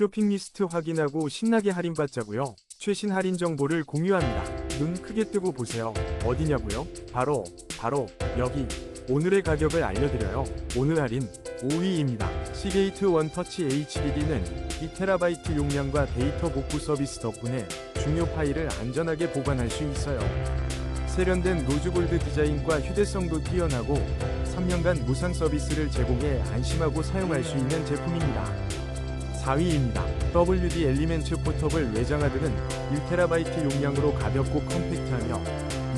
쇼핑 리스트 확인하고 신나게 할인받자고요. 최신 할인 정보를 공유합니다. 눈 크게 뜨고 보세요. 어디냐고요? 바로 바로 여기. 오늘의 가격을 알려드려요. 오늘 할인 5위입니다. 시게이트 원터치 HDD는 2TB 용량과 데이터 복구 서비스 덕분에 중요 파일을 안전하게 보관할 수 있어요. 세련된 노즈골드 디자인과 휴대성도 뛰어나고 3년간 무상 서비스를 제공해 안심하고 사용할 수 있는 제품입니다. 4위입니다. WD 엘리멘트 포터블 외장하드는 1TB 용량으로 가볍고 컴팩트하며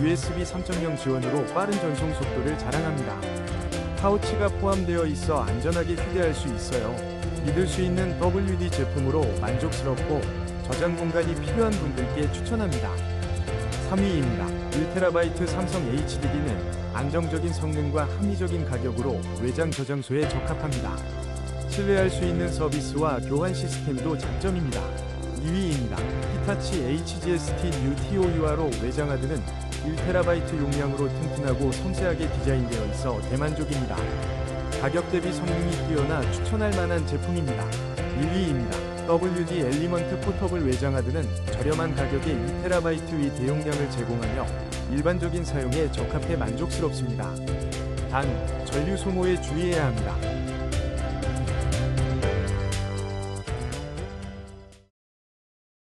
USB 3.0 지원으로 빠른 전송 속도를 자랑합니다. 파우치가 포함되어 있어 안전하게 휴대할 수 있어요. 믿을 수 있는 WD 제품으로 만족스럽고 저장 공간이 필요한 분들께 추천합니다. 3위입니다. 1TB 삼성 HDD는 안정적인 성능과 합리적인 가격으로 외장 저장소에 적합합니다. 신뢰할 수 있는 서비스와 교환 시스템도 장점입니다. 2위입니다. 히타치 HGST New TOUR로 외장하드는 1TB 용량으로 튼튼하고 섬세하게 디자인되어 있어 대만족입니다. 가격 대비 성능이 뛰어나 추천할 만한 제품입니다. 1위입니다. WD 엘리먼트 포터블 외장하드는 저렴한 가격에 2TB 대용량을 제공하며 일반적인 사용에 적합해 만족스럽습니다. 단, 전류 소모에 주의해야 합니다.